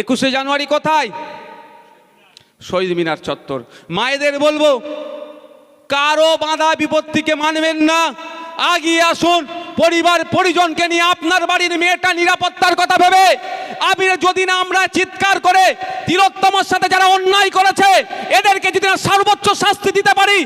একুশে জানুয়ারি কোথায়? শহীদ মিনার চত্বর। মায়েদের বলব, কারও বাঁধা বিপত্তিকে মানবেন না। আগিয়ে আসুন, পরিবার, পরিজনকে নিয়ে আপনার বাড়ির মেয়েটা নিরাপত্তার কথা ভেবে। আপনি যদি না আমরা চিৎকার করে তিলোত্তমার সাথে যারা অন্যায় করেছে, এদেরকে যদি না সর্বোচ্চ শাস্তি দিতে পারি,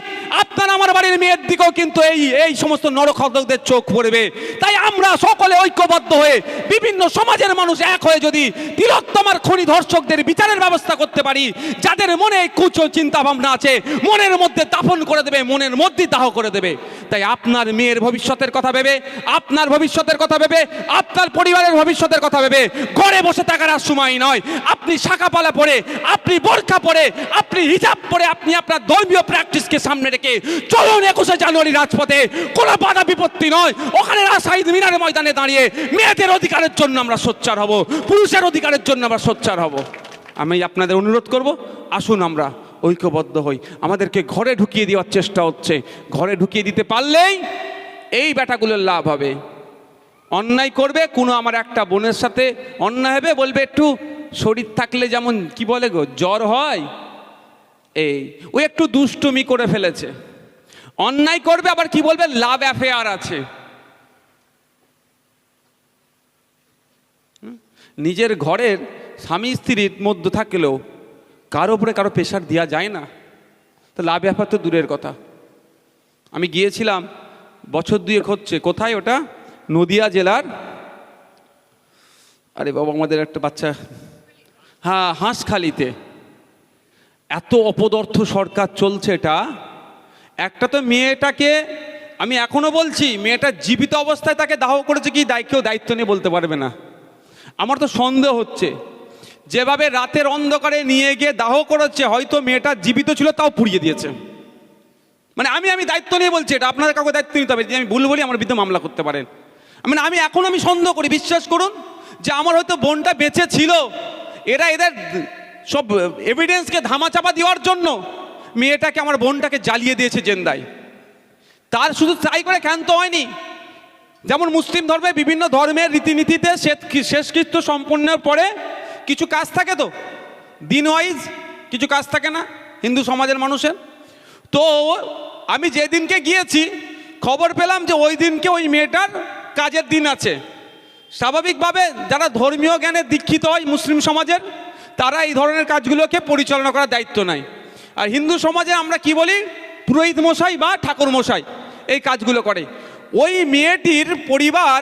আপনার আমার বাড়ির মেয়ের দিকেও কিন্তু এই এই সমস্ত নরখদকদের চোখ পড়বে। তাই আমরা সকলে ঐক্যবদ্ধ হয়ে বিভিন্ন সমাজের মানুষ এক হয়ে যদি তিলোত্তমার খনি ধর্ষকদের বিচারের ব্যবস্থা করতে পারি, যাদের মনে কুচ চিন্তা ভাবনা আছে, মনের মধ্যে দাফন করে দেবে, মনের মধ্যে দাহ করে দেবে। তাই আপনার মেয়ের ভবিষ্যতের কথা ভেবে, আপনার ভবিষ্যতের কথা ভেবে, আপনার পরিবারের ভবিষ্যতের কথা ভেবে ঘরে বসে থাকার আর সময় নয়। আপনি শাখাপালা পরে, আপনি বোরখা পরে, আপনি হিজাব পরে, আপনি আপনার ধর্মীয় প্র্যাকটিসকে সামনে রেখে চলুন একুশে জানুয়ারি রাজপথে। কোনো বাধা বিপত্তি নয়। ওখানে রাজশাহী মিনারের ময়দানে দাঁড়িয়ে মেয়েদের অধিকারের জন্য আমরা সোচ্চার হব, পুরুষের অধিকারের জন্য আমরা সোচ্চার হব। আমি আপনাদের অনুরোধ করব, আসুন আমরা ঐক্যবদ্ধ হই। আমাদেরকে ঘরে ঢুকিয়ে দেওয়ার চেষ্টা হচ্ছে। ঘরে ঢুকিয়ে দিতে পারলেই এই ব্যাটাগুলোর লাভ হবে। অন্যায় করবে, কোনো আমার একটা বোনের সাথে অন্যায় হবে, বলবে একটু শরীর থাকলে যেমন, কি বলে গো, জ্বর হয়? এই, ও একটু দুষ্টুমি করে ফেলেছে। অন্যায় করবে, আবার কি বলবে? লাভ অ্যাফেয়ার আছে। নিজের ঘরের স্বামী স্ত্রীর মধ্যে থাকলেও কারও উপরে কারও প্রেশার দেওয়া যায় না। তো লাভ অ্যাফেয়ার তো দূরের কথা। আমি গিয়েছিলাম, বছর দুয়েক হচ্ছে, কোথায় ওটা? নদিয়া জেলার, আরে বাবা আমাদের একটা বাচ্চা হ্যাঁ হাঁসখালিতে। এত অপদর্থ সরকার চলছে এটা। একটা তো মেয়েটাকে, আমি এখনও বলছি, মেয়েটা জীবিত অবস্থায় তাকে দাহ করেছে কি দায়, কেউ দায়িত্ব নিয়ে বলতে পারবে না। আমার তো সন্দেহ হচ্ছে, যেভাবে রাতের অন্ধকারে নিয়ে গিয়ে দাহ করেছে, হয়তো মেয়েটা জীবিত ছিল, তাও পুড়িয়ে দিয়েছে। মানে আমি আমি দায়িত্ব নিয়ে বলছি এটা, আপনাদের কাউকে দায়িত্ব নিতে হবে, যদি আমি ভুল বলি, আমার বিরুদ্ধে মামলা করতে পারেন। মানে আমি এখন আমি সন্দেহ করি, বিশ্বাস করুন যে আমার হয়তো বোনটা বেঁচে ছিল। এরা এদের সব এভিডেন্সকে ধামাচাপা দেওয়ার জন্য মেয়েটাকে, আমার বোনটাকে জ্বালিয়ে দিয়েছে জেন্দায়। তার শুধু তাই করে ক্ষান্ত হয়নি। যেমন মুসলিম ধর্মে বিভিন্ন ধর্মের রীতিনীতিতে শেষ- শেষকৃত্য সম্পন্নের পরে কিছু কাজ থাকে তো। দিন ওয়াইজ কিছু কাজ থাকে না, হিন্দু সমাজের মানুষের। তো আমি যেদিনকে গিয়েছি, খবর পেলাম যে ওই দিনকে ওই মেয়েটার কাজের দিন আছে। স্বাভাবিকভাবে যারা ধর্মীয় জ্ঞানে দীক্ষিত হয় মুসলিম সমাজের, তারা এই ধরনের কাজগুলোকে পরিচালনা করার দায়িত্ব নেয়। আর হিন্দু সমাজে আমরা কি বলি? পুরোহিত মশাই বা ঠাকুর মশাই এই কাজগুলো করে। ওই মেয়েটির পরিবার,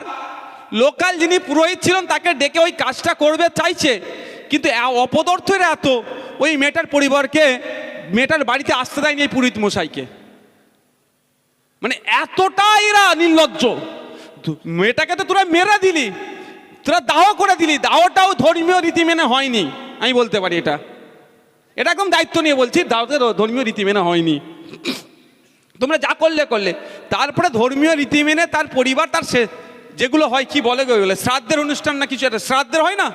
লোকাল যিনি পুরোহিত ছিলেন, তাকে ডেকে ওই কাজটা করবে, চাইছে। কিন্তু অপদর্থের এত, ওই মেয়েটার পরিবারকে, মেয়েটার বাড়িতে আসতে দেয়নি এই পুরোহিত মশাইকে। মানে এতটা এরা নির্লজ্জ। মেয়েটাকে তো তোরা মেরা দিলি। তোরা দাহ করে দিলি। দাহটাও ধর্মীয় রীতি মেনে হয়নি। আমি বলতে পারি এটা। এটা একদম দায়িত্ব নিয়ে বলছি, দাওতে ধর্মীয় রীতি মেনে হয়নি। তোমরা যা করলে করলে। তারপরে ধর্মীয় রীতি মেনে তার পরিবার, তার সে যেগুলো হয়, কি বলে গো এগুলো শ্রাদ্ধের অনুষ্ঠান না কিছু একটা। শ্রাদ্ধের হয় না?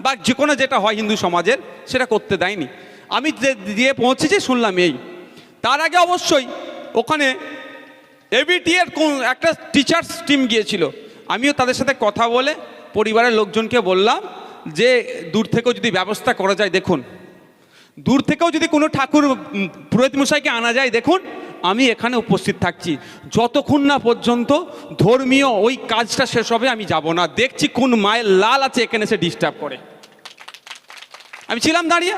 বা যে কোনো যেটা হয় হিন্দু সমাজের, সেটা করতে দেয়নি। আমি যে দিয়ে পৌঁছেছি, শুনলাম এই। তার আগে অবশ্যই ওখানে এবিটি এর কোন একটা টিচার্স টিম গিয়েছিল। আমিও তাদের সাথে কথা বলে পরিবারের লোকজনকে বললাম যে, দূর থেকেও যদি ব্যবস্থা করা যায়, দেখুন। দূর থেকেও যদি কোনো ঠাকুর পুরোহিত মশাইকে আনা যায়, দেখুন, আমি এখানে উপস্থিত থাকছি। যতক্ষণ না পর্যন্ত ধর্মীয় ওই কাজটা শেষ হবে, আমি যাব না। দেখছি কোন মায়ের লাল আছে, এখানে সে ডিস্টার্ব করে। আমি ছিলাম দাঁড়িয়ে।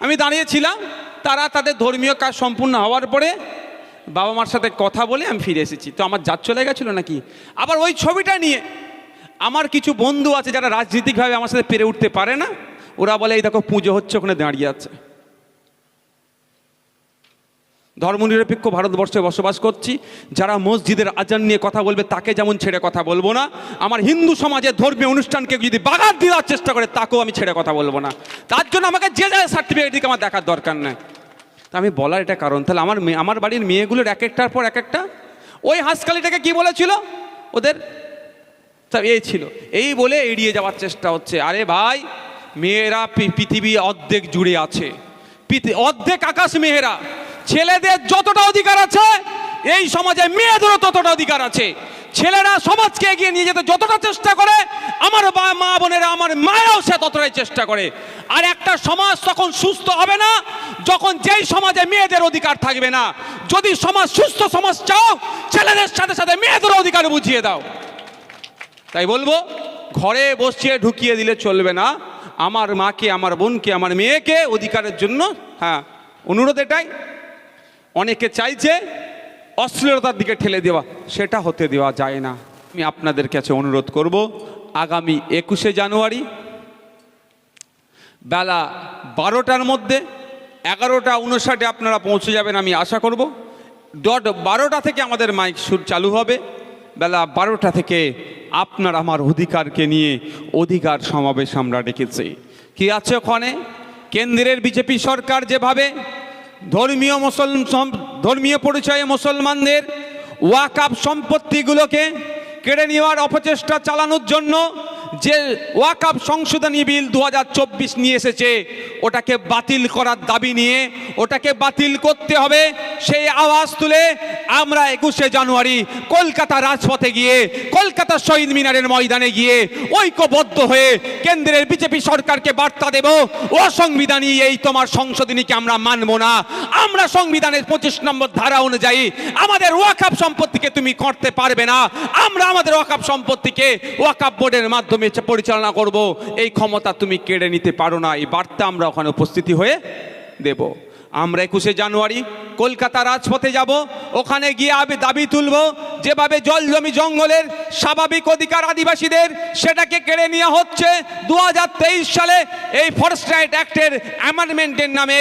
আমি দাঁড়িয়ে ছিলাম, তারা তাদের ধর্মীয় কাজ সম্পূর্ণ হওয়ার পরে বাবা মার সাথে কথা বলে আমি ফিরে এসেছি। তো আমার জাত চলে গেছিল নাকি? আবার ওই ছবিটা নিয়ে আমার কিছু বন্ধু আছে যারা রাজনীতিকভাবে আমার সাথে পেরে উঠতে পারে না, ওরা বলে, এই দেখো, পুজো হচ্ছে, ওখানে দাঁড়িয়ে আছে। ধর্মনিরপেক্ষ ভারতবর্ষে বসবাস করছি, যারা মসজিদের আজান নিয়ে কথা বলবে, তাকে যেমন ছেড়ে কথা বলব না, আমার হিন্দু সমাজের ধর্মীয় অনুষ্ঠানকে যদি বাগাত দেওয়ার চেষ্টা করে, তাকেও আমি ছেড়ে কথা বলব না। তার জন্য আমাকে যে যা সার্টিফিকেট দিকে আমার দেখার দরকার নেই। আমি বলার এটা কারণ। তাহলে আমার আমার বাড়ির মেয়েগুলোর এক একটার পর এক একটা ওই হাঁসকালিটাকে কি বলেছিল? ওদের? এই ছিল। এই বলে এড়িয়ে যাওয়ার চেষ্টা হচ্ছে। আরে ভাই, মেয়েরা পৃথিবী অর্ধেক জুড়ে আছে। অর্ধেক আকাশ মেয়েরা ছেলেদের যতটা অধিকার আছে, এই সমাজে মেয়েদেরও ততটা অধিকার আছে। ছেলেরা সমাজকে এগিয়ে নিয়ে যেতে যতটা চেষ্টা করে, আমার বা, মা বোনেরা আমার মায়েরাও সে ততটাই চেষ্টা করে। আর একটা সমাজ তখন সুস্থ হবে না, যখন যেই সমাজে মেয়েদের অধিকার থাকবে না। যদি সমাজ সুস্থ সমাজ চাও, ছেলেদের সাথে সাথে মেয়েদের অধিকার বুঝিয়ে দাও। তাই বলব, ঘরে বসিয়ে ঢুকিয়ে দিলে চলবে না। আমার মাকে, আমার বোনকে, আমার মেয়েকে অধিকারের জন্য হ্যাঁ অনুরোধ এটাই। অনেকে চাইছে অশ্লীলতার দিকে ঠেলে দেওয়া, সেটা হতে দেওয়া যায় না। আমি আপনাদের কাছে অনুরোধ করব, আগামী একুশে জানুয়ারি বেলা বারোটার মধ্যে এগারোটা উনষাটে আপনারা পৌঁছে যাবেন আমি আশা করব। ডট বারোটা থেকে আমাদের মাইক সুর চালু হবে। বেলা বারোটা থেকে আপনার আমার অধিকারকে নিয়ে অধিকার সমাবেশ আমরা ডেকেছি। কি আছে ওখানে? কেন্দ্রের বিজেপি সরকার যেভাবে ধর্মীয় মুসলমান ধর্মীয় পরিচয়ে মুসলমানদের ওয়াকাপ সম্পত্তিগুলোকে কেড়ে নেওয়ার অপচেষ্টা চালানোর জন্য যে ওয়াকাপ সংশোধনী বিল দু হাজার চব্বিশ নিয়ে এসেছে, ওটাকে বাতিল করার দাবি নিয়ে ওটাকে বাতিল করতে হবে। সেই আওয়াজ তুলে আমরা একুশে জানুয়ারি কলকাতা রাজপথে গিয়ে, কলকাতা শহীদ মিনারের ময়দানে গিয়ে ঐক্যবদ্ধ হয়ে কেন্দ্রের বিজেপি সরকারকে বার্তা দেব অসংবিধানী এই তোমার সংশোধনীকে আমরা মানব না। আমরা সংবিধানের পঁচিশ নম্বর ধারা অনুযায়ী আমাদের ওয়াকাপ সম্পত্তিকে তুমি করতে পারবে না। আমরা আমাদের ওয়াকাপ সম্পত্তিকে ওয়াকাপ বোর্ডের মাধ্যমে পরিচালনা করব। এই ক্ষমতা তুমি কেড়ে নিতে পারো না। এই বার্তা আমরা ওখানে উপস্থিতি হয়ে দেব। আমরা একুশে জানুয়ারি কলকাতা রাজপথে যাব। ওখানে গিয়ে আমি দাবি তুলব, যেভাবে জল জমি জঙ্গলের স্বাভাবিক অধিকার আদিবাসীদের সেটাকে কেড়ে নেওয়া হচ্ছে। দু হাজার তেইশ সালে এই ফরেস্ট রাইট অ্যাক্টের অ্যামেন্ডমেন্টের নামে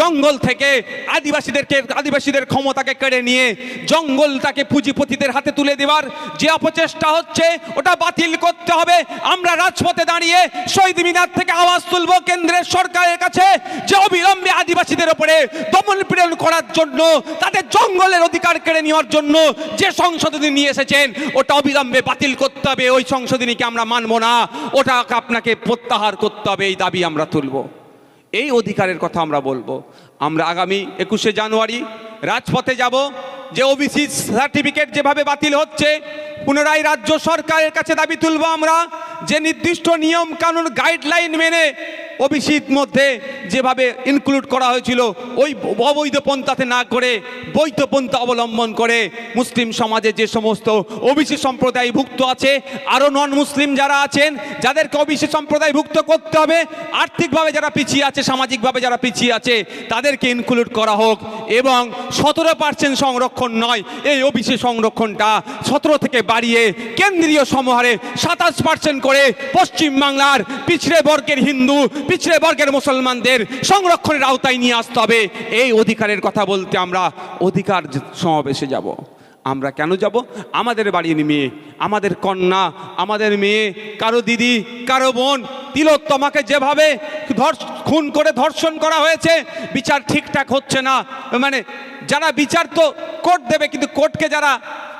জঙ্গল থেকে আদিবাসীদেরকে, আদিবাসীদের ক্ষমতাকে কেড়ে নিয়ে জঙ্গলটাকে পুঁজিপতিদের হাতে তুলে দেওয়ার যে অপচেষ্টা হচ্ছে, ওটা বাতিল করতে হবে। আমরা রাজপথে দাঁড়িয়ে শহীদ মিনার থেকে আওয়াজ তুলব কেন্দ্রের সরকারের কাছে যে অবিলম্বে আদিবাসীদের উপরে দমন পীড়ন করার জন্য, তাদের জঙ্গলের অধিকার কেড়ে নেওয়ার জন্য যে সংশোধনী নিয়ে এসেছেন, ওটা অবিলম্বে বাতিল করতে হবে। ওই সংশোধনীকে আমরা মানব না। ওটা আপনাকে প্রত্যাহার করতে হবে, এই দাবি আমরা তুলব। এই অধিকারের কথা আমরা বলব। আমরা আগামী একুশে জানুয়ারি রাজপথে যাব, যে ওবিসি সার্টিফিকেট যেভাবে বাতিল হচ্ছে, পুনরায় রাজ্য সরকারের কাছে দাবি তুলব আমরা, যে নির্দিষ্ট নিয়ম কানুন গাইডলাইন মেনে ওবিসির মধ্যে যেভাবে ইনক্লুড করা হয়েছিল, ওই অবৈধ পন্থাতে না করে, বৈধ পন্থা অবলম্বন করে মুসলিম সমাজে যে সমস্ত ওবিসি সম্প্রদায়ভুক্ত আছে আরও নন মুসলিম যারা আছেন, যাদেরকে ওবিসি সম্প্রদায়ভুক্ত করতে হবে, আর্থিকভাবে যারা পিছিয়ে আছে, সামাজিকভাবে যারা পিছিয়ে আছে, তাদেরকে ইনক্লুড করা হোক এবং সতেরো পার্সেন্ট সংরক্ষণ নয়, এই ওবিসি সংরক্ষণটা সতেরো থেকে বাড়িয়ে কেন্দ্রীয় সমাহারে সাতাশ পার্সেন্ট করে পশ্চিমবাংলার পিছড়ে বর্গের হিন্দু পিছড়ে বর্গের মুসলমানদের সংরক্ষণের আওতায় নিয়ে আসতে হবে। এই অধিকারের কথা বলতে আমরা অধিকার সমাবেশে যাব। আমরা কেন যাব? আমাদের বাড়ির মেয়ে আমাদের কন্যা, আমাদের মেয়ে, কারও দিদি, কারও বোন, তিলোত্তমাকে যেভাবে ধর্ষ- খুন করে ধর্ষণ করা হয়েছে, বিচার ঠিকঠাক হচ্ছে না। মানে যারা বিচার তো কোর্ট দেবে, কিন্তু কোর্টকে যারা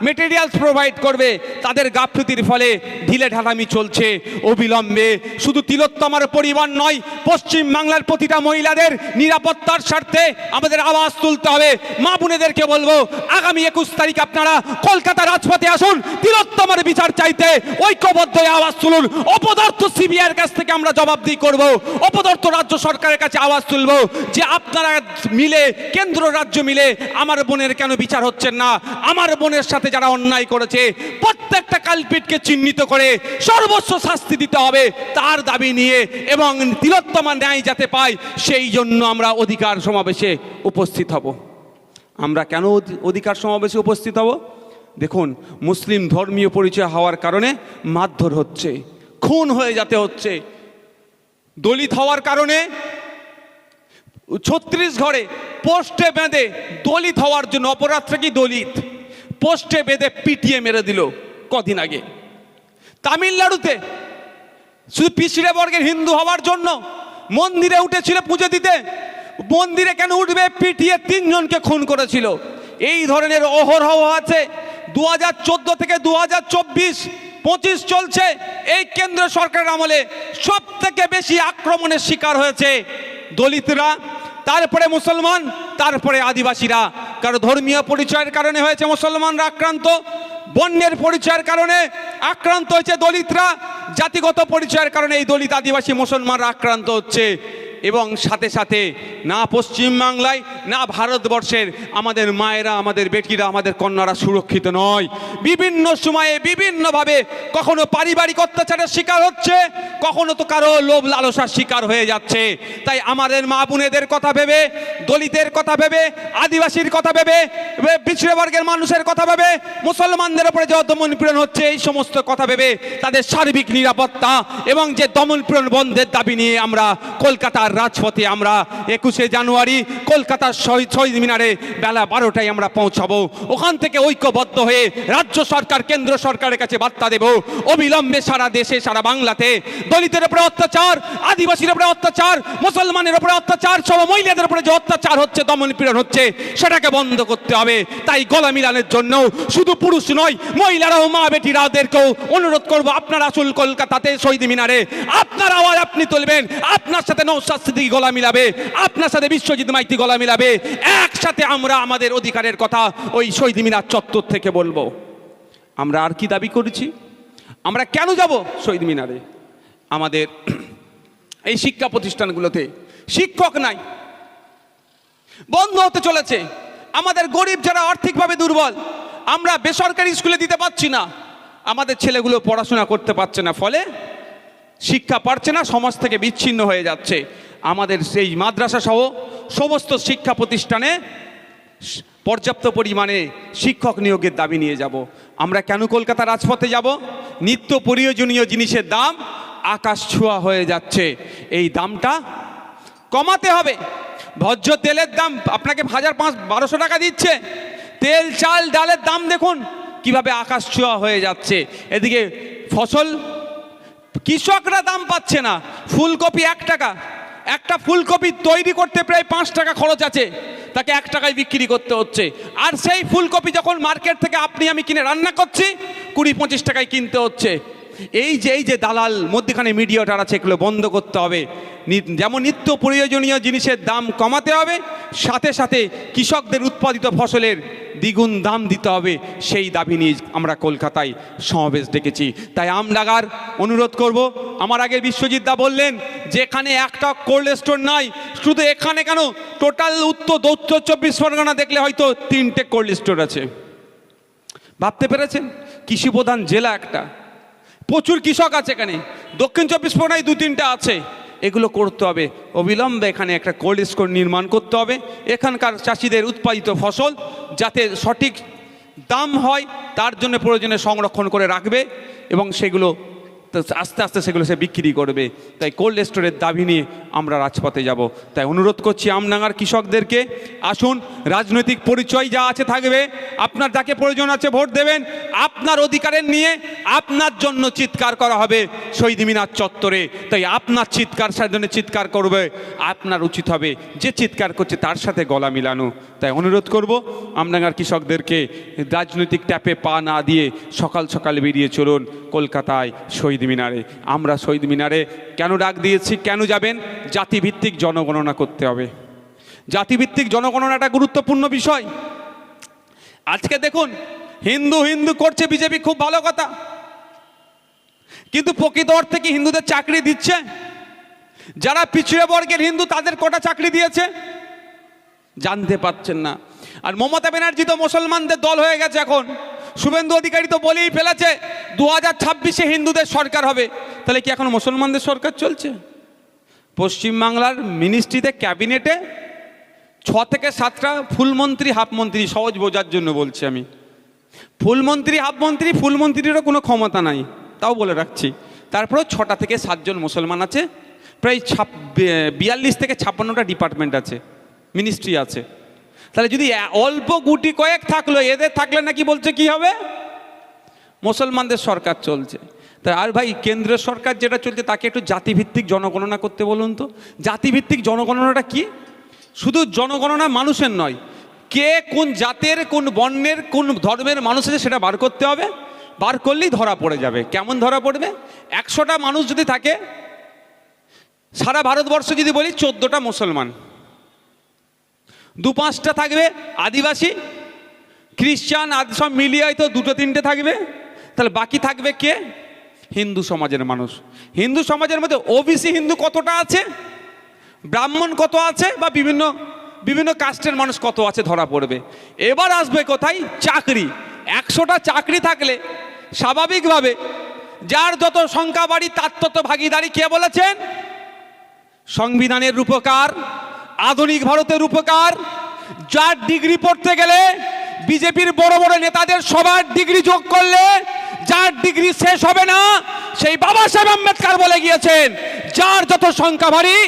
মেটেরিয়ালস প্রোভাইড করবে, তাদের গাফলতির ফলে ঢিলে ঢালামি চলছে অবিলম্বে। শুধু তিলোত্তমার পরিমাণ নয়, পশ্চিম বাংলার প্রতিটা মহিলাদের নিরাপত্তার স্বার্থে আমাদের আওয়াজ তুলতে হবে। মা বোনেদেরকে বলব, আগামী একুশ তারিখ আপনারা কলকাতা রাজপথে আসুন, তিলোত্তমার বিচার চাইতে ঐক্যবদ্ধ আওয়াজ তুলুন। অপদার্থ সিবিআইয়ের কাছ থেকে আমরা জবাবদিহি করব, অপদার্থ রাজ্য সরকারের কাছে আওয়াজ তুলব যে আপনারা মিলে, কেন্দ্র রাজ্য মিলে আমার বোনের কেন বিচার হচ্ছেন না? আমার বোনের সাথে যারা অন্যায় করেছে, প্রত্যেকটা কালপিটকে চিহ্নিত করে সর্বস্ব শাস্তি দিতে হবে তার দাবি নিয়ে এবং তিলোত্তমা ন্যায় যাতে পায়, সেই জন্য আমরা অধিকার সমাবেশে উপস্থিত হব। আমরা কেন অধিকার সমাবেশে উপস্থিত হব? দেখুন, মুসলিম ধর্মীয় পরিচয় হওয়ার কারণে মারধর হচ্ছে, খুন হয়ে যেতে হচ্ছে। দলিত হওয়ার কারণে ছত্রিশ ঘরে পোস্টে বেঁধে দলিত হওয়ার জন্য অপরাধটা কি দলিত, পোস্টে বেঁধে পিটিয়ে মেরে দিল কদিন আগে। তামিলনাড়ুতে শুধু পিছিড়ে বর্গের হিন্দু হওয়ার জন্য মন্দিরে উঠেছিল পুজো দিতে, মন্দিরে কেন উঠবে পিটিয়ে তিনজনকে খুন করেছিল। এই ধরনের অহরহ আছে। দু হাজার চোদ্দ থেকে দু হাজার চব্বিশ, পঁচিশ চলছে। এই কেন্দ্র সরকারের আমলে সব থেকে বেশি আক্রমণের শিকার হয়েছে দলিতরা, তারপরে মুসলমান, তারপরে আদিবাসীরা। কারও ধর্মীয় পরিচয়ের কারণে হয়েছে মুসলমানরা আক্রান্ত, বন্যের পরিচয়ের কারণে আক্রান্ত হয়েছে দলিতরা। জাতিগত পরিচয়ের কারণে এই দলিত আদিবাসী মুসলমানরা আক্রান্ত হচ্ছে। এবং সাথে সাথে না পশ্চিমবাংলায় না ভারতবর্ষের আমাদের মায়েরা, আমাদের বেটিরা, আমাদের কন্যারা সুরক্ষিত নয়। বিভিন্ন সময়ে বিভিন্নভাবে কখনো পারিবারিক অত্যাচারের শিকার হচ্ছে, কখনো তো কারও লোভ লালসার শিকার হয়ে যাচ্ছে। তাই আমাদের মা বোনেদের কথা ভেবে, দলিতের কথা ভেবে, আদিবাসীর কথা ভেবে পিছড়ে বর্গের মানুষের কথা ভেবে, মুসলমানদের উপরে যে দমন পীড়ন হচ্ছে, এই সমস্ত কথা ভেবে তাদের সার্বিক নিরাপত্তা এবং যে দমন পীড়ন বন্ধের দাবি নিয়ে আমরা কলকাতার রাজপথে আমরা একুশে জানুয়ারি কলকাতার শহীদ শহীদ মিনারে বেলা বারোটায় আমরা পৌঁছাবো। ওখান থেকে ঐক্যবদ্ধ হয়ে রাজ্য সরকার, কেন্দ্র সরকারের কাছে বার্তা দেব। অবিলম্বে সারা দেশে, সারা বাংলাতে দলিতের উপরে অত্যাচার, আদিবাসীর উপরে অত্যাচার, মুসলমানের উপরে অত্যাচার সব মহিলাদের উপরে যে অত্যাচার হচ্ছে, দমন পীড়ন হচ্ছে, সেটাকে বন্ধ করতে হবে। তাই গলা মিলানের জন্য শুধু পুরুষ নয়, মহিলারাও মা বেটিরাদেরকেও অনুরোধ করব, আপনারা আসুন কলকাতাতে শহীদ মিনারে। আপনার আওয়াজ আপনি তুলবেন, আপনার সাথে নৌসাদ সিদ্দিকী গলা মিলাবে, আপনার সাথে বিশ্বজিৎ মাইতি গলা মিলাবে। একসাথে আমরা আমাদের অধিকারের কথা ওই শহীদ মিনার চত্বর থেকে বলব। আমরা আর কি দাবি করেছি? আমরা কেন যাব শহীদ মিনারে? আমাদের এই শিক্ষা প্রতিষ্ঠানগুলোতে শিক্ষক নাই, বন্ধ হতে চলেছে। আমাদের গরিব যারা আর্থিকভাবে দুর্বল, আমরা বেসরকারি স্কুলে দিতে পারছি না। আমাদের ছেলেগুলো পড়াশোনা করতে পারছে না, ফলে শিক্ষা পারছে না, সমাজ থেকে বিচ্ছিন্ন হয়ে যাচ্ছে। আমাদের সেই মাদ্রাসা সহ সমস্ত শিক্ষা প্রতিষ্ঠানে পর্যাপ্ত পরিমাণে শিক্ষক নিয়োগের দাবি নিয়ে যাব। আমরা কেন কলকাতা রাজপথে যাব? নিত্য প্রয়োজনীয় জিনিসের দাম আকাশ ছোঁয়া হয়ে যাচ্ছে। এই দামটা কমাতে হবে। ভোজ্য তেলের দাম আপনাকে হাজার পাঁচ, বারোশো টাকা দিচ্ছে। তেল, চাল, ডালের দাম দেখুন কীভাবে আকাশ ছোঁয়া হয়ে যাচ্ছে। এদিকে ফসল কৃষকরা দাম পাচ্ছে না। ফুলকপি এক টাকা একটা ফুলকপি তৈরি করতে প্রায় পাঁচ টাকা খরচ আছে, তাকে এক টাকায় বিক্রি করতে হচ্ছে। আর সেই ফুলকপি যখন মার্কেট থেকে আপনি আমি কিনে রান্না করছি, কুড়ি পঁচিশ টাকায় কিনতে হচ্ছে। এই যে এই যে দালাল, মধ্যখানে মিডিয়াটার আছে, এগুলো বন্ধ করতে হবে। যেমন নিত্য প্রয়োজনীয় জিনিসের দাম কমাতে হবে, সাথে সাথে কৃষকদের উৎপাদিত ফসলের দ্বিগুণ দাম দিতে হবে, সেই দাবি নিয়ে আমরা কলকাতায় সমাবেশ ডেকেছি। তাই আমলাগার অনুরোধ করব, আমার আগে বিশ্বজিৎ দা বললেন যে এখানে একটা কোল্ড স্টোর নাই, শুধু এখানে কেন? টোটাল উত্তর উত্তর চব্বিশ পরগনা দেখলে হয়তো তিনটে কোল্ড স্টোর আছে। ভাবতে পেরেছেন? কৃষি প্রধান জেলা একটা। প্রচুর কৃষক আছে এখানে। দক্ষিণ চব্বিশ পরগনায় দু তিনটা আছে। এগুলো করতে হবে। অবিলম্বে এখানে একটা কোল্ড স্টোর নির্মাণ করতে হবে। এখানকার চাষিদের উৎপাদিত ফসল যাতে সঠিক দাম হয়, তার জন্য প্রয়োজনে সংরক্ষণ করে রাখবে এবং সেগুলো তো আস্তে আস্তে সেগুলো সে বিক্রি করবে। তাই কোল্ড স্টোরের দাবি নিয়ে আমরা রাজপথে যাব। তাই অনুরোধ করছি আমডাঙ্গার কৃষকদেরকে, আসুন, রাজনৈতিক পরিচয় যা আছে থাকবে, আপনার যাকে প্রয়োজন আছে ভোট দেবেন, আপনার অধিকারের নিয়ে আপনার জন্য চিৎকার করা হবে শহীদ মিনার চত্বরে। তাই আপনার চিৎকার জন্য চিৎকার করবে, আপনার উচিত হবে যে চিৎকার করছে তার সাথে গলা মিলানো। তাই অনুরোধ করব আমডাঙ্গার কৃষকদেরকে রাজনৈতিক ট্যাপে পা না দিয়ে সকাল সকাল বেরিয়ে চলুন কলকাতায় শহীদ মিনারে। আমরা শহীদ মিনারে কেন ডাক দিয়েছি, কেন যাবেন? জাতিভিত্তিক জনগণনা করতে হবে। জাতিভিত্তিক জনগণনা একটা গুরুত্বপূর্ণ বিষয়। আজকে দেখুন, হিন্দু হিন্দু করছে বিজেপি, খুব ভালো কথা। কিন্তু প্রকৃত অর্থে কি হিন্দুদের চাকরি দিচ্ছে? যারা পিছিয়ে বর্গের হিন্দু, তাদের কটা চাকরি দিয়েছে? জানতে পাচ্ছেন না। আর মমতা ব্যানার্জি তো মুসলমানদের দল হয়ে গেছে এখন। শুভেন্দু অধিকারী তো বলেই ফেলেছে দু হাজার ছাব্বিশে হিন্দুদের সরকার হবে। তাহলে কি এখন মুসলমানদের সরকার চলছে? পশ্চিমবাংলার মিনিস্ট্রিতে ক্যাবিনেটে ছ থেকে সাতটা ফুলমন্ত্রী হাফ মন্ত্রী সহজ বোঝার জন্য বলছি আমি। ফুলমন্ত্রী হাফ মন্ত্রী ফুলমন্ত্রীরও কোনো ক্ষমতা নাই, তাও বলে রাখছি। তারপরেও ছটা থেকে সাতজন মুসলমান আছে, প্রায় ছাপ বিয়াল্লিশ থেকে ছাপ্পান্নটা ডিপার্টমেন্ট আছে মিনিস্ট্রি আছে। তাহলে যদি অল্প গুটি কয়েক থাকল, এদের থাকলে নাকি বলছে কি হবে? মুসলমানদের সরকার চলছে। তা আর ভাই কেন্দ্রীয় সরকার যেটা চলছে, তাকে একটু জাতিভিত্তিক জনগণনা করতে বলুন তো। জাতিভিত্তিক জনগণনাটা কি? শুধু জনগণনা মানুষের নয়, কে কোন জাতের, কোন বর্ণের, কোন ধর্মের মানুষ আছে সেটা বার করতে হবে। বার করলেই ধরা পড়ে যাবে। কেমন ধরা পড়বে? একশোটা মানুষ যদি থাকে, সারা ভারতবর্ষ যদি বলি, চোদ্দোটা মুসলমান। দু পাঁচটা থাকবে, আদিবাসী খ্রিস্টান আদি সব মিলিয়ে হয়তো দুটো তিনটে থাকবে। তাহলে বাকি থাকবে কে? হিন্দু সমাজের মানুষ। হিন্দু সমাজের মধ্যে ওবিসি হিন্দু কতটা আছে? ব্রাহ্মণ কত আছে? বা বিভিন্ন বিভিন্ন কাস্টের মানুষ কত আছে ধরা পড়বে। এবার আসবে কোথায়? চাকরি। একশোটা চাকরি থাকলে স্বাভাবিকভাবে যার যত সংখ্যা বাড়ি তার তত ভাগিদারি কে বলেছেন? সংবিধানের রূপকার আধুনিক ভারতের রূপকার যার ডিগ্রি পড়তে গেলে বিজেপির বড় বড় নেতাদের সবার ডিগ্রি যোগ করলে যার ডিগ্রি শেষ হবে না, সেই বাবা সাহেব আম্বেদকর বলে গিয়েছেন, যার যত সংখ্যা ভারী,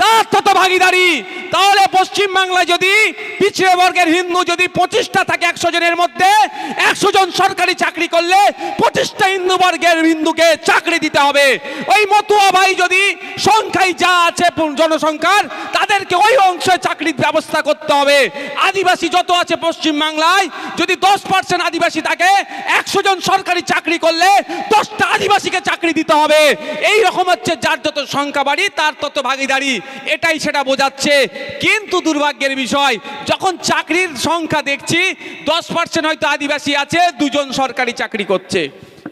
তার তত ভাগিদারি। তাহলে পশ্চিম বাংলায় যদি পিছিয়ে বর্গের হিন্দু যদি পঁচিশটা থাকে একশো জনের মধ্যে, একশো জন সরকারি চাকরি করলে পঁচিশটা হিন্দু বর্গের হিন্দুকে চাকরি দিতে হবে। ওই মতুয়া ভাই যদি সংখ্যায় যা আছে জনসংখ্যার, তাদেরকে ওই চাকরির ব্যবস্থা করতে হবে। আদিবাসী যত আছে পশ্চিম বাংলায়, যদি দশ পার্সেন্ট আদিবাসী থাকে, একশো জন সরকারি চাকরি করলে দশটা আদিবাসীকে চাকরি দিতে হবে। এই রকম হচ্ছে যার যত সংখ্যা বাড়ি, তার তত ভাগিদারি। এটাই সেটা বোঝাচ্ছে। কিন্তু দুর্ভাগ্যের বিষয়, যখন চাকরির সংখ্যা দেখছি, দশ পার্সেন্ট হয়তো আদিবাসী আছে, দুজন সরকারি চাকরি করছে।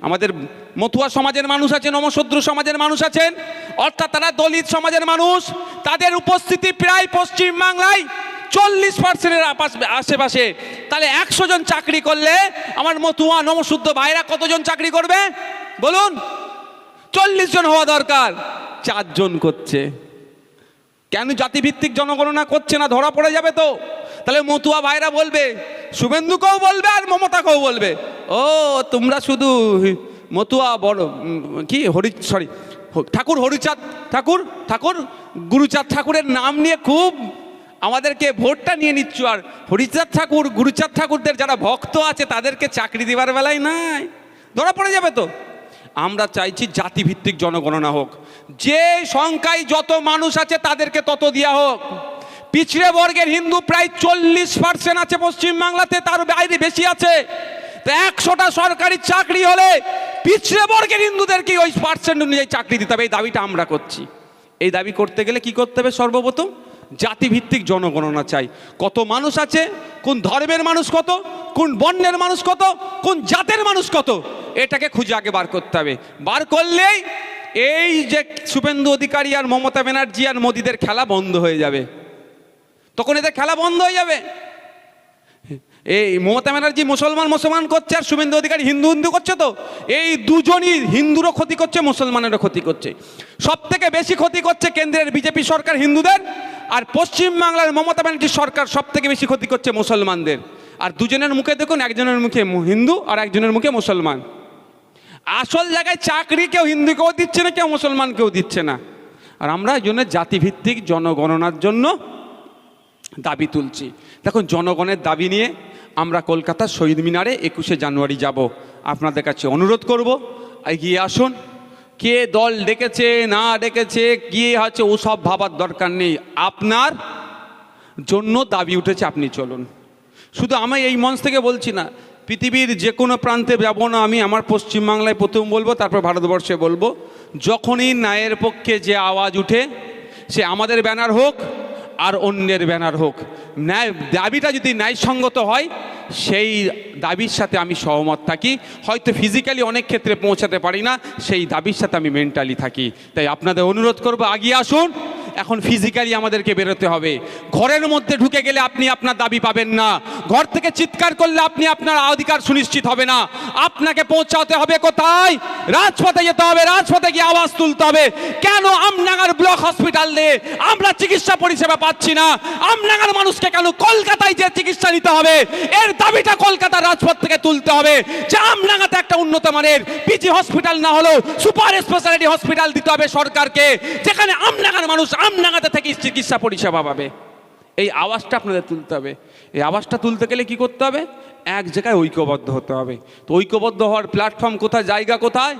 আমাদের মতুয়া সমাজের মানুষ আছেন নমশূদ্র সমাজের মানুষ আছেন, অর্থাৎ তারা দলিত সমাজের মানুষ। তাদের উপস্থিতি প্রায় পশ্চিম বাংলায় চল্লিশ পার্সেন্টের আশেপাশে। তাহলে একশো জন চাকরি করলে আমার মতুয়া নমশুদ্ধ ভাইরা কতজন চাকরি করবে? বলুন। চল্লিশ জন হওয়া দরকার। চারজন করছে। কেন জাতিভিত্তিক জনগণনা করছে না? ধরা পড়ে যাবে তো। তাহলে মতুয়া ভাইরা বলবে শুভেন্দুকেও বলবে আর মমতাকেও বলবে। ও, তোমরা শুধু মতুয়া বড় কি? হরি সরি ঠাকুর হরিচাঁদ, ঠাকুর ঠাকুর গুরুচাঁদ ঠাকুরের নাম নিয়ে খুব আমাদেরকে ভোটটা নিয়ে নিচ্ছ। আর হরিচাঁদ ঠাকুর, গুরুচাঁদ ঠাকুরদের যারা ভক্ত আছে তাদেরকে চাকরি দেবার বেলায় নাই। ধরা পড়ে যাবে তো। আমরা চাইছি জাতিভিত্তিক জনগণনা হোক। যে সংখ্যায় যত মানুষ আছে তাদেরকে তত দেওয়া হোক। পিছড়ে বর্গের হিন্দু প্রায় চল্লিশ পার্সেন্ট আছে পশ্চিমবাংলাতে, তার বাইরে বেশি আছে। তো একশোটা সরকারি চাকরি হলে পিছড়ে বর্গের হিন্দুদেরকে ওই পার্সেন্ট অনুযায়ী চাকরি দিতে হবে, এই দাবিটা আমরা করছি। এই দাবি করতে গেলে কি করতে হবে সর্বপ্রথম? জাতিভিত্তিক জনগণনা চাই। কত মানুষ আছে, কোন ধর্মের মানুষ কত, কোন বর্ণের মানুষ কত, কোন জাতের মানুষ কত, এটাকে খুঁজে আগে বার করতে হবে। বার করলেই এই যে শুভেন্দু অধিকারী আর মমতা ব্যানার্জি আর মোদিদের খেলা বন্ধ হয়ে যাবে। তখন এদের খেলা বন্ধ হয়ে যাবে। এই মমতা ব্যানার্জি মুসলমান মুসলমান করছে আর শুভেন্দু অধিকারী হিন্দু হিন্দু করছে তো? এই দুজনই হিন্দুরও ক্ষতি করছে, মুসলমানেরও ক্ষতি করছে। সব থেকে বেশি ক্ষতি করছে কেন্দ্রের বিজেপি সরকার হিন্দুদের আর পশ্চিমবাংলার মমতা ব্যানার্জি সরকার সব থেকে বেশি ক্ষতি করছে মুসলমানদের। আর দুজনের মুখে দেখুন, একজনের মুখে হিন্দু আর একজনের মুখে মুসলমান। আসল জায়গায় চাকরি কেউ হিন্দুকেও দিচ্ছে না, কেউ মুসলমানকেও দিচ্ছে না। আর আমরা এই জন্য জাতিভিত্তিক জনগণনার জন্য দাবি তুলছি। দেখুন, জনগণের দাবি নিয়ে আমরা কলকাতার শহীদ মিনারে একুশে জানুয়ারি যাব। আপনাদের কাছে অনুরোধ করব, এগিয়ে আসুন। কে দল ডেকেছে, না ডেকেছে, কে হচ্ছে ওসব ভাবার দরকার নেই। আপনার জন্য দাবি উঠেছে, আপনি চলুন। শুধু আমি এই মঞ্চ থেকে বলছি না, পৃথিবীর যে কোনো প্রান্তে যাব না আমি, আমার পশ্চিমবাংলায় প্রথম বলব, তারপর ভারতবর্ষে বলব। যখনই ন্যায়ের পক্ষে যে আওয়াজ উঠে, সে আমাদের ব্যানার হোক আর অন্যের ব্যানার হোক। ন্যায়, দাবিটা যদি ন্যায়সঙ্গত হয়, সেই দাবির সাথে আমি সহমত থাকি। হয়তো ফিজিক্যালি অনেক ক্ষেত্রে পৌঁছাতে পারি না, সেই দাবির সাথে আমি মেন্টালি থাকি। তাই আপনাদের অনুরোধ করব, আগিয়ে আসুন। এখন ফিজিক্যালি আমাদেরকে বেরোতে হবে। ঘরের মধ্যে ঢুকে গেলে আপনি আপনার দাবি পাবেন না। ঘর থেকে চিৎকার করলে আপনি আপনার অধিকার সুনিশ্চিত হবে না। আপনাকে পৌঁছাতে হবে কোথায়? রাজপথে যেতে হবে, রাজপথে গিয়ে আওয়াজ তুলতে হবে। কেন আমনাগার ব্লক হসপিটাল দিয়ে আমরা চিকিৎসা পরিষেবা পাচ্ছি না। আমনাগার মানুষকে কেন কলকাতায় যে চিকিৎসা নিতে হবে? এর দাবিটা কলকাতার রাজপথ থেকে তুলতে হবে। যে আমনাগাতে একটা উন্নত মানের পিজি হসপিটাল না হলেও সুপার স্পেশালিটি হসপিটাল দিতে হবে সরকারকে। যেখানে আমনাগার মানুষ আমনাগাতে থেকে চিকিৎসা পরিষেবা পাবে। এই আওয়াজটা আপনাদের তুলতে হবে। এই আওয়াজটা তুলতে গেলে কি করতে হবে? এক জায়গায় ঐক্যবদ্ধ হতে হবে। তো ঐক্যবদ্ধ হওয়ার প্ল্যাটফর্ম কোথায়? জায়গা কোথায়?